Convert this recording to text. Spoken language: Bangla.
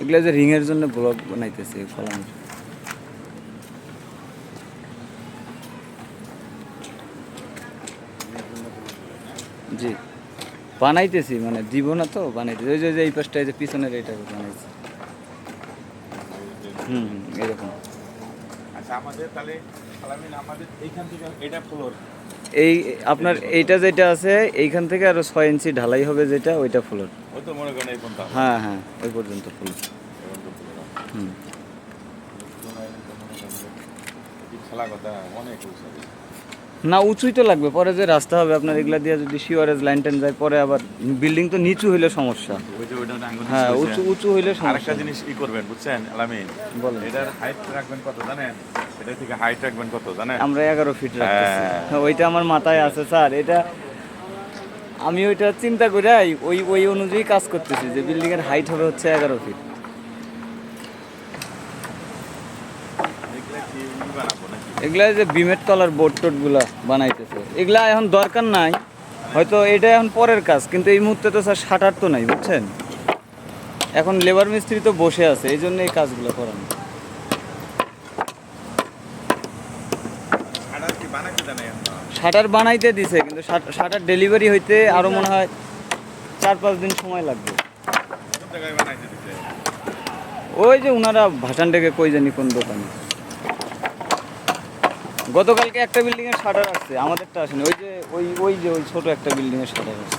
এগুলো যে রিংয়ের জন্য ব্লক বানাইতেছে কলাম। জি। বানাইতেছি মানে দিব না তো বানাইতেছি। ওই যে এই পাশটা যে পিছনের এইটা বানাইছি। হুম হুম, এরকম। আচ্ছা আমাদের তাহলে আমাদের এইখান থেকে এটা ফ্লোর এই আপনার এইটা যেটা আছে এইখান থেকে আরও ছয় ইঞ্চি ঢালাই হবে যেটা ওইটা ফ্লোর। হ্যাঁ হ্যাঁ ওই পর্যন্ত ফ্লোর floor। হুম। না উঁচুই তো লাগবে পরে যে রাস্তা হবে আপনার এগুলা দিয়ে যদি শিওরেজ লাইন টাইন যায় পরে আবার বিল্ডিং তো নিচু হইলে সমস্যা। হ্যাঁ উঁচু উঁচু হইলে সমস্যা। আরেকটা জিনিস ই করবেন বুঝছেন আলামিন? বলেন। এটার হাইট রাখবেন কত জানেন? এটা থেকে হাইট রাখবেন কত জানেন? আমরা এগারো ফিট রাখতেছি। হ্যাঁ। হ্যাঁ, ওইটা আমার মাথায় আছে স্যার। এটা আমি ওইটা চিন্তা করে ওই ওই অনুযায়ী কাজ করতেছি যে বিল্ডিং এর হাইট হবে হচ্ছে এগারো ফিট এগুলা যে বিমেট কলার বোর্ড টোডগুলা বানাইতেছে। এগুলা এখন দরকার নাই। হয়তো এটা এখন পরের কাজ কিন্তু এই মুহূর্তে তো স্যার শাটার তো নাই বুঝছেন? এখন লেবার মিস্ত্রি তো বসে আছে এই জন্য এই কাজগুলো করানো আড়ার কি বানাইতে জানেন শাটার বানাইতে দিছে কিন্তু শাটার ডেলিভারি হইতে আরও মনে হয় চার পাঁচ দিন সময় লাগবে। ওই যে ওনারা ভাসান ডেকে কই জানি কোন দোকানে। গতকালকে একটা বিল্ডিং এর শাটার আসছে আমাদেরটা আসেনি ওই যে ওই ওই যে ওই ছোট একটা বিল্ডিং এর শাটার আসছে।